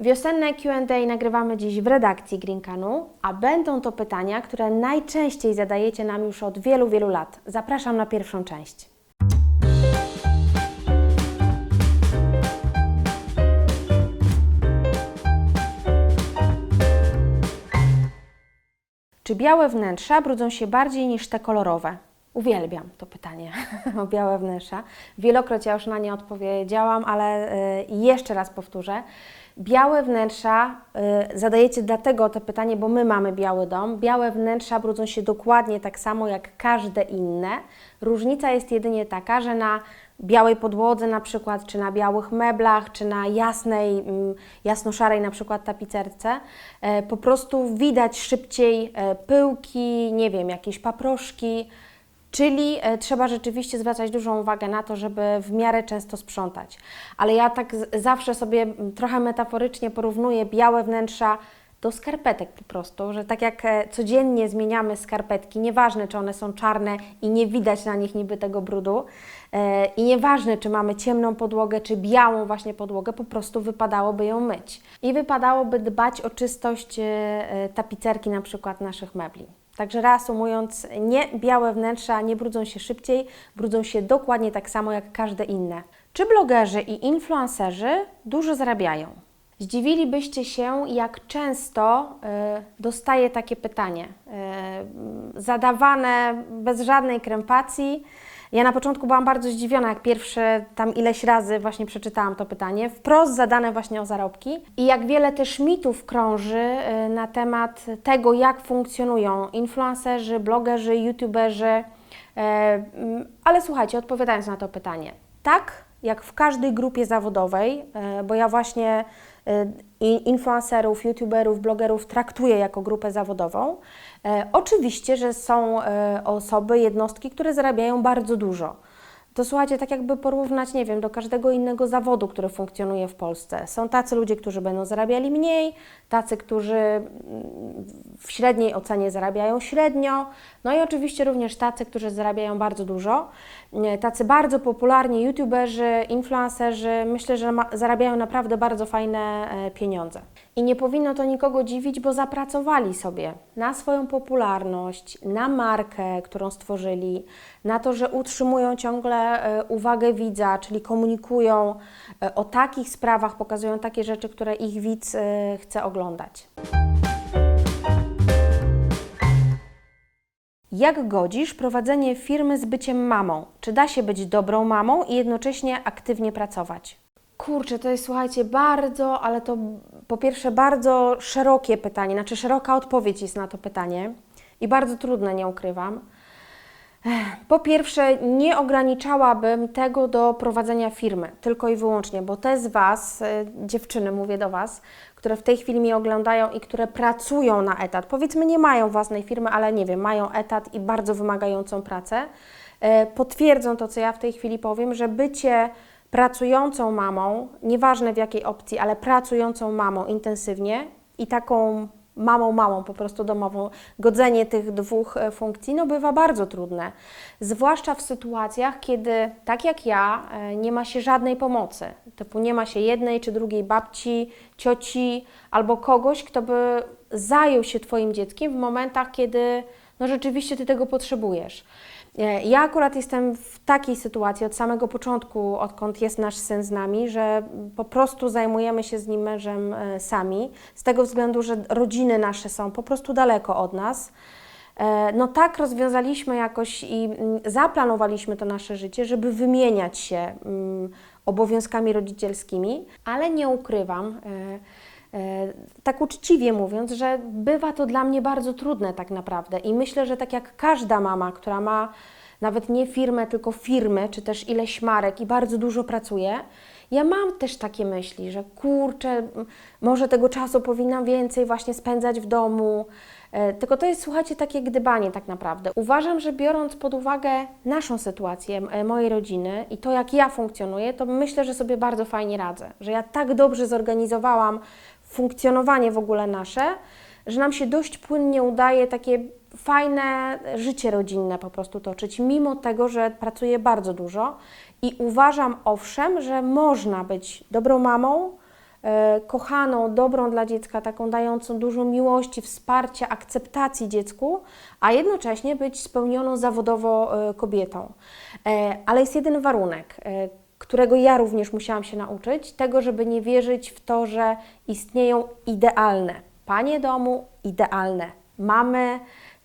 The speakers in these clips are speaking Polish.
Wiosenne Q&A nagrywamy dziś w redakcji Greencanu, a będą to pytania, które najczęściej zadajecie nam już od wielu, wielu lat. Zapraszam na pierwszą część. Czy białe wnętrza brudzą się bardziej niż te kolorowe? Uwielbiam to pytanie o białe wnętrza. Wielokroć ja już na nie odpowiedziałam, ale y, jeszcze raz powtórzę. Białe wnętrza y, zadajecie dlatego to pytanie, bo my mamy biały dom. Białe wnętrza brudzą się dokładnie tak samo jak każde inne. Różnica jest jedynie taka, że na białej podłodze na przykład, czy na białych meblach, czy na jasnej, mm, jasno-szarej na przykład tapicerce, e, po prostu widać szybciej pyłki, nie wiem, jakieś paproszki, Czyli e, trzeba rzeczywiście zwracać dużą uwagę na to, żeby w miarę często sprzątać. Ale ja tak zawsze sobie trochę metaforycznie porównuję białe wnętrza do skarpetek po prostu, że tak jak e, codziennie zmieniamy skarpetki, nieważne czy one są czarne i nie widać na nich niby tego brudu e, i nieważne czy mamy ciemną podłogę czy białą właśnie podłogę, po prostu wypadałoby ją myć. I wypadałoby dbać o czystość tapicerki na przykład naszych mebli. Także reasumując, nie białe wnętrza nie brudzą się szybciej, brudzą się dokładnie tak samo jak każde inne. Czy blogerzy i influencerzy dużo zarabiają? Zdziwilibyście się, jak często y, dostaję takie pytanie, y, zadawane bez żadnej krępacji. Ja na początku byłam bardzo zdziwiona, jak pierwsze tam ileś razy właśnie przeczytałam to pytanie, wprost zadane właśnie o zarobki i jak wiele też mitów krąży y, na temat tego, jak funkcjonują influencerzy, blogerzy, youtuberzy. E, mm, Ale słuchajcie, odpowiadając na to pytanie, tak jak w każdej grupie zawodowej, e, bo ja właśnie influencerów, youtuberów, blogerów traktuję jako grupę zawodową. E, Oczywiście, że są e, osoby, jednostki, które zarabiają bardzo dużo. To słuchajcie, tak jakby porównać, nie wiem, do każdego innego zawodu, który funkcjonuje w Polsce. Są tacy ludzie, którzy będą zarabiali mniej, tacy, którzy mm, w średniej ocenie zarabiają średnio, no i oczywiście również tacy, którzy zarabiają bardzo dużo. Tacy bardzo popularni youtuberzy, influencerzy, myślę, że zarabiają naprawdę bardzo fajne e, pieniądze. I nie powinno to nikogo dziwić, bo zapracowali sobie na swoją popularność, na markę, którą stworzyli, na to, że utrzymują ciągle e, uwagę widza, czyli komunikują e, o takich sprawach, pokazują takie rzeczy, które ich widz e, chce oglądać. Jak godzisz prowadzenie firmy z byciem mamą? Czy da się być dobrą mamą i jednocześnie aktywnie pracować? Kurczę, to jest słuchajcie bardzo, ale to po pierwsze bardzo szerokie pytanie, znaczy szeroka odpowiedź jest na to pytanie i bardzo trudne, nie ukrywam. Po pierwsze, nie ograniczałabym tego do prowadzenia firmy, tylko i wyłącznie, bo te z Was, y, dziewczyny, mówię do Was, które w tej chwili mnie oglądają i które pracują na etat, powiedzmy nie mają własnej firmy, ale nie wiem, mają etat i bardzo wymagającą pracę, e, potwierdzą to, co ja w tej chwili powiem, że bycie pracującą mamą, nieważne w jakiej opcji, ale pracującą mamą intensywnie i taką mamą, mamą po prostu domową, godzenie tych dwóch e, funkcji, no bywa bardzo trudne. Zwłaszcza w sytuacjach, kiedy tak jak ja, e, nie ma się żadnej pomocy. Typu nie ma się jednej czy drugiej babci, cioci albo kogoś, kto by zajął się Twoim dzieckiem w momentach, kiedy no rzeczywiście Ty tego potrzebujesz. E, Ja akurat jestem w takiej sytuacji od samego początku, odkąd jest nasz syn z nami, że po prostu zajmujemy się z nim mężem e, sami, z tego względu, że rodziny nasze są po prostu daleko od nas. E, No tak rozwiązaliśmy jakoś i mm, zaplanowaliśmy to nasze życie, żeby wymieniać się mm, obowiązkami rodzicielskimi, ale nie ukrywam, tak uczciwie mówiąc, że bywa to dla mnie bardzo trudne tak naprawdę i myślę, że tak jak każda mama, która ma nawet nie firmę, tylko firmy, czy też ileś marek i bardzo dużo pracuje, ja mam też takie myśli, że kurczę, może tego czasu powinnam więcej właśnie spędzać w domu. E, Tylko to jest, słuchajcie, takie gdybanie tak naprawdę. Uważam, że biorąc pod uwagę naszą sytuację, e, mojej rodziny i to, jak ja funkcjonuję, to myślę, że sobie bardzo fajnie radzę. Że ja tak dobrze zorganizowałam funkcjonowanie w ogóle nasze, że nam się dość płynnie udaje takie fajne życie rodzinne po prostu toczyć, mimo tego, że pracuję bardzo dużo i uważam owszem, że można być dobrą mamą, e, kochaną, dobrą dla dziecka, taką dającą dużo miłości, wsparcia, akceptacji dziecku, a jednocześnie być spełnioną zawodowo e, kobietą. E, Ale jest jeden warunek, którego ja również musiałam się nauczyć, tego, żeby nie wierzyć w to, że istnieją idealne panie domu, idealne mamy,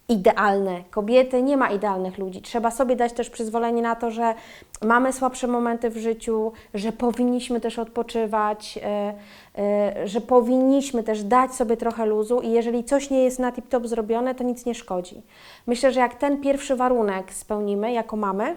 idealne kobiety, nie ma idealnych ludzi. Trzeba sobie dać też przyzwolenie na to, że mamy słabsze momenty w życiu, że powinniśmy też odpoczywać, e, e, że powinniśmy też dać sobie trochę luzu i jeżeli coś nie jest na tip-top zrobione, to nic nie szkodzi. Myślę, że jak ten pierwszy warunek spełnimy jako mamy,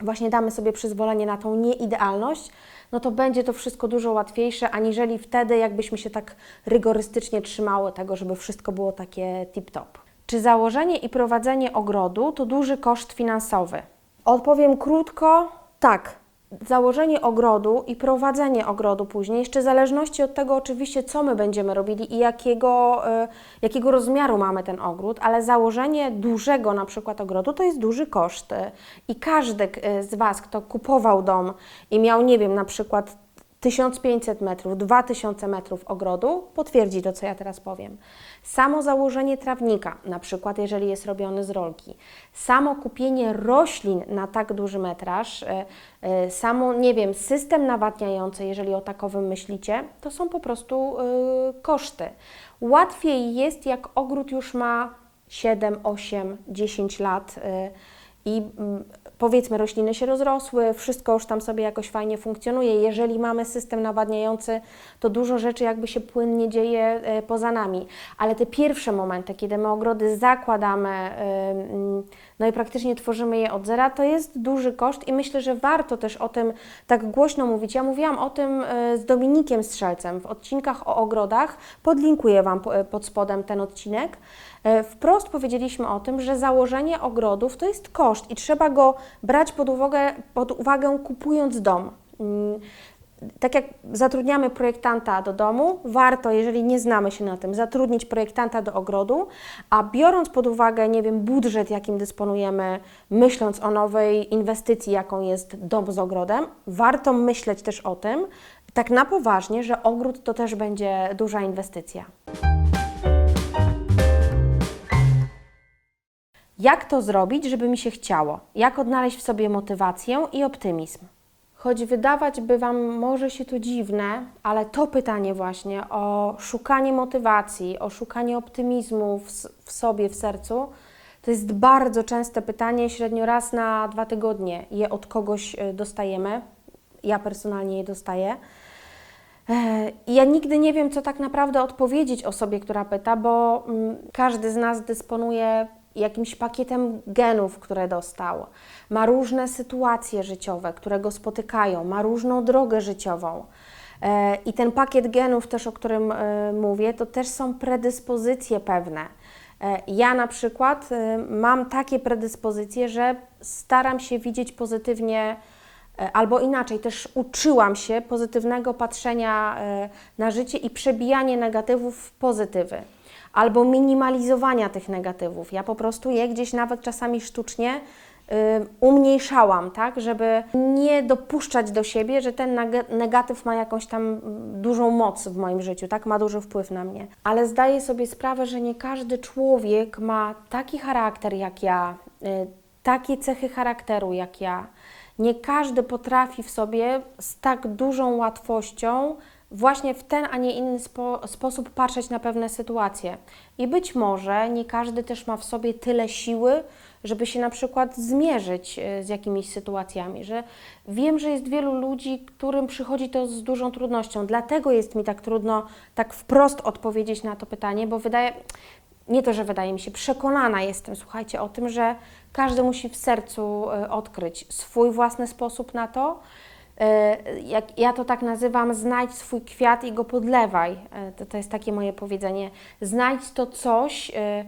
właśnie damy sobie przyzwolenie na tą nieidealność, no to będzie to wszystko dużo łatwiejsze, aniżeli wtedy, jakbyśmy się tak rygorystycznie trzymały tego, żeby wszystko było takie tip-top. Czy założenie i prowadzenie ogrodu to duży koszt finansowy? Odpowiem krótko, tak. Założenie ogrodu i prowadzenie ogrodu później, jeszcze w zależności od tego oczywiście, co my będziemy robili i jakiego, y, jakiego rozmiaru mamy ten ogród, ale założenie dużego na przykład ogrodu to jest duży koszt. I każdy y, z Was, kto kupował dom i miał, nie wiem, na przykład 1500 metrów, 2000 metrów ogrodu, potwierdzi to, co ja teraz powiem. Samo założenie trawnika, na przykład jeżeli jest robiony z rolki, samo kupienie roślin na tak duży metraż, e, e, samo, nie wiem, system nawadniający, jeżeli o takowym myślicie, to są po prostu e, koszty. Łatwiej jest, jak ogród już ma 7, 8, 10 lat i mm, powiedzmy rośliny się rozrosły, wszystko już tam sobie jakoś fajnie funkcjonuje. Jeżeli mamy system nawadniający, to dużo rzeczy jakby się płynnie dzieje e, poza nami. Ale te pierwsze momenty, kiedy my ogrody zakładamy, e, no i praktycznie tworzymy je od zera, to jest duży koszt i myślę, że warto też o tym tak głośno mówić. Ja mówiłam o tym e, z Dominikiem Strzelcem w odcinkach o ogrodach. Podlinkuję Wam po- pod spodem ten odcinek. E, Wprost powiedzieliśmy o tym, że założenie ogrodów to jest koszt i trzeba go brać pod uwagę, pod uwagę kupując dom. Mm, Tak jak zatrudniamy projektanta do domu, warto, jeżeli nie znamy się na tym, zatrudnić projektanta do ogrodu, a biorąc pod uwagę, nie wiem, budżet, jakim dysponujemy, myśląc o nowej inwestycji, jaką jest dom z ogrodem, warto myśleć też o tym, tak na poważnie, że ogród to też będzie duża inwestycja. Jak to zrobić, żeby mi się chciało? Jak odnaleźć w sobie motywację i optymizm? Choć wydawać by Wam może się to dziwne, ale to pytanie właśnie o szukanie motywacji, o szukanie optymizmu w, w sobie, w sercu, to jest bardzo częste pytanie, średnio raz na dwa tygodnie je od kogoś y, dostajemy. Ja personalnie je dostaję. E, ja nigdy nie wiem, co tak naprawdę odpowiedzieć osobie, która pyta, bo mm, każdy z nas dysponuje jakimś pakietem genów, które dostał. Ma różne sytuacje życiowe, które go spotykają, ma różną drogę życiową. E, I ten pakiet genów, też o którym e, mówię, to też są predyspozycje pewne. E, Ja na przykład mam takie predyspozycje, że staram się widzieć pozytywnie Albo inaczej, też uczyłam się pozytywnego patrzenia na życie i przebijanie negatywów w pozytywy. Albo minimalizowania tych negatywów. Ja po prostu je gdzieś nawet czasami sztucznie y, umniejszałam, tak, żeby nie dopuszczać do siebie, że ten neg- negatyw ma jakąś tam dużą moc w moim życiu, tak, ma duży wpływ na mnie. Ale zdaję sobie sprawę, że nie każdy człowiek ma taki charakter jak ja, y, takie cechy charakteru jak ja. Nie każdy potrafi w sobie z tak dużą łatwością właśnie w ten, a nie inny spo, sposób patrzeć na pewne sytuacje. I być może nie każdy też ma w sobie tyle siły, żeby się na przykład zmierzyć e, z jakimiś sytuacjami, że wiem, że jest wielu ludzi, którym przychodzi to z dużą trudnością. Dlatego jest mi tak trudno tak wprost odpowiedzieć na to pytanie, bo wydaje, nie to, że wydaje mi się, przekonana jestem, słuchajcie, o tym, że każdy musi w sercu e, odkryć swój własny sposób na to. E, Jak ja to tak nazywam, znajdź swój kwiat i go podlewaj. E, To, to jest takie moje powiedzenie. Znajdź to coś, e,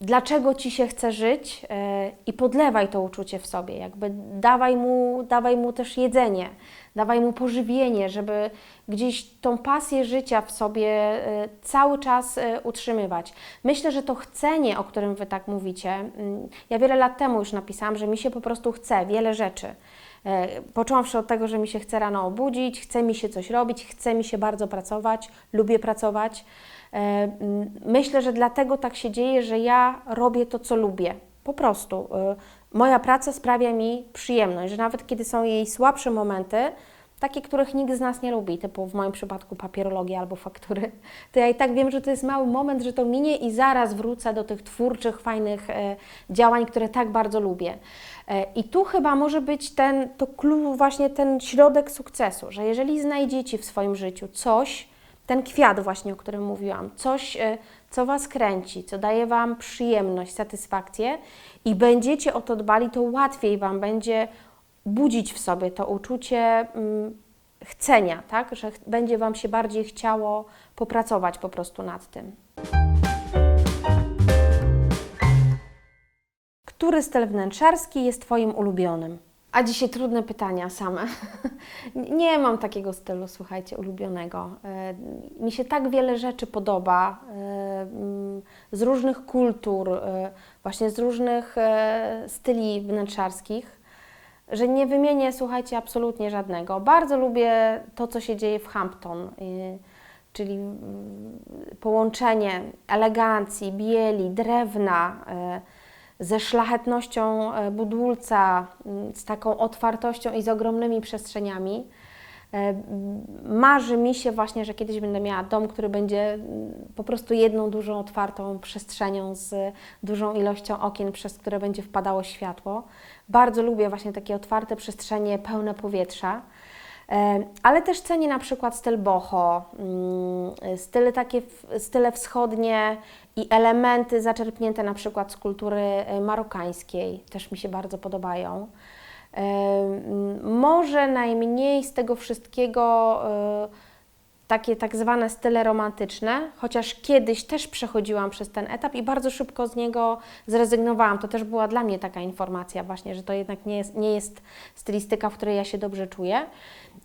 dlaczego ci się chce żyć i podlewaj to uczucie w sobie. Jakby dawaj mu, dawaj mu też jedzenie, dawaj mu pożywienie, żeby gdzieś tą pasję życia w sobie cały czas utrzymywać. Myślę, że to chcenie, o którym Wy tak mówicie, mm, ja wiele lat temu już napisałam, że mi się po prostu chce wiele rzeczy. E, Począwszy od tego, że mi się chce rano obudzić, chce mi się coś robić, chce mi się bardzo pracować, lubię pracować. E, Myślę, że dlatego tak się dzieje, że ja robię to, co lubię. Po prostu. E, Moja praca sprawia mi przyjemność, że nawet kiedy są jej słabsze momenty, takie, których nikt z nas nie lubi, typu w moim przypadku papierologia albo faktury, to ja i tak wiem, że to jest mały moment, że to minie i zaraz wrócę do tych twórczych, fajnych e, działań, które tak bardzo lubię. E, I tu chyba może być ten, to klucz, właśnie ten środek sukcesu, że jeżeli znajdziecie w swoim życiu coś, ten kwiat właśnie, o którym mówiłam, coś, e, co Was kręci, co daje Wam przyjemność, satysfakcję i będziecie o to dbali, to łatwiej Wam będzie budzić w sobie to uczucie mm, chcenia, tak? że będzie Wam się bardziej chciało popracować po prostu nad tym. Który styl wnętrzarski jest Twoim ulubionym? A dzisiaj trudne pytania same. Nie mam takiego stylu, słuchajcie, ulubionego. E, Mi się tak wiele rzeczy podoba e, mm, z różnych kultur, e, właśnie z różnych styli wnętrzarskich, że nie wymienię, słuchajcie, absolutnie żadnego. Bardzo lubię to, co się dzieje w Hampton, y, czyli mm, połączenie elegancji, bieli, drewna y, ze szlachetnością y, budulca, z taką otwartością i z ogromnymi przestrzeniami. E, Marzy mi się właśnie, że kiedyś będę miała dom, który będzie mm, po prostu jedną dużą otwartą przestrzenią z dużą ilością okien, przez które będzie wpadało światło. Bardzo lubię właśnie takie otwarte przestrzenie, pełne powietrza. E, Ale też cenię na przykład styl boho, mm, style takie, style wschodnie i elementy zaczerpnięte na przykład z kultury e, marokańskiej, też mi się bardzo podobają. Może najmniej z tego wszystkiego e, takie tak zwane style romantyczne, chociaż kiedyś też przechodziłam przez ten etap i bardzo szybko z niego zrezygnowałam. To też była dla mnie taka informacja właśnie, że to jednak nie jest, nie jest stylistyka, w której ja się dobrze czuję.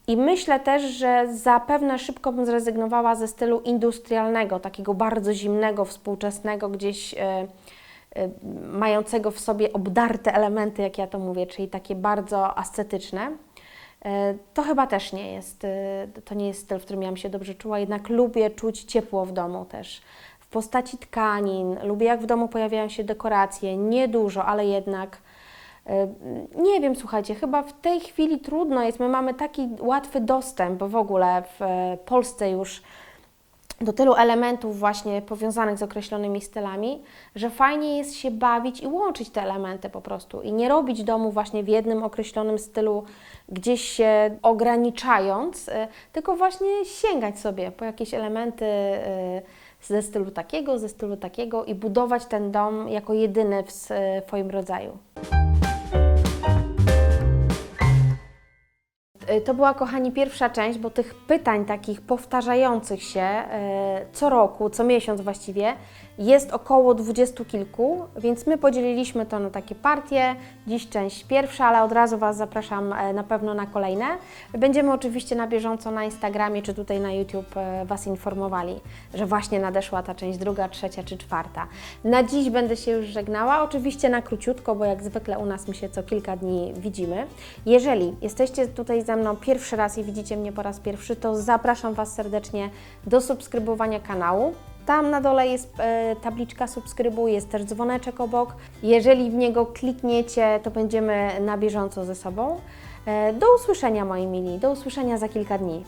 I myślę też, że zapewne szybko bym zrezygnowała ze stylu industrialnego, takiego bardzo zimnego, współczesnego, gdzieś e, mającego w sobie obdarte elementy, jak ja to mówię, czyli takie bardzo ascetyczne. E, To chyba też nie jest, e, to nie jest styl, w którym ja bym się dobrze czuła, jednak lubię czuć ciepło w domu też. W postaci tkanin, lubię jak w domu pojawiają się dekoracje, niedużo, ale jednak. Nie wiem, słuchajcie, chyba w tej chwili trudno jest, my mamy taki łatwy dostęp w ogóle w Polsce już do tylu elementów właśnie powiązanych z określonymi stylami, że fajnie jest się bawić i łączyć te elementy po prostu i nie robić domu właśnie w jednym określonym stylu, gdzieś się ograniczając, y, tylko właśnie sięgać sobie po jakieś elementy y, ze stylu takiego, ze stylu takiego i budować ten dom jako jedyny w swoim rodzaju. To była, kochani, pierwsza część, bo tych pytań takich powtarzających się e, co roku, co miesiąc właściwie, jest około dwudziestu kilku, więc my podzieliliśmy to na takie partie. Dziś część pierwsza, ale od razu Was zapraszam e, na pewno na kolejne. Będziemy oczywiście na bieżąco na Instagramie czy tutaj na YouTube e, Was informowali, że właśnie nadeszła ta część druga, trzecia czy czwarta. Na dziś będę się już żegnała, oczywiście na króciutko, bo jak zwykle u nas my się co kilka dni widzimy. Jeżeli jesteście tutaj ze mną pierwszy raz i widzicie mnie po raz pierwszy, to zapraszam Was serdecznie do subskrybowania kanału. Tam na dole jest e, tabliczka subskrybuj, jest też dzwoneczek obok. Jeżeli w niego klikniecie, to będziemy na bieżąco ze sobą. E, do usłyszenia moi mili, do usłyszenia za kilka dni.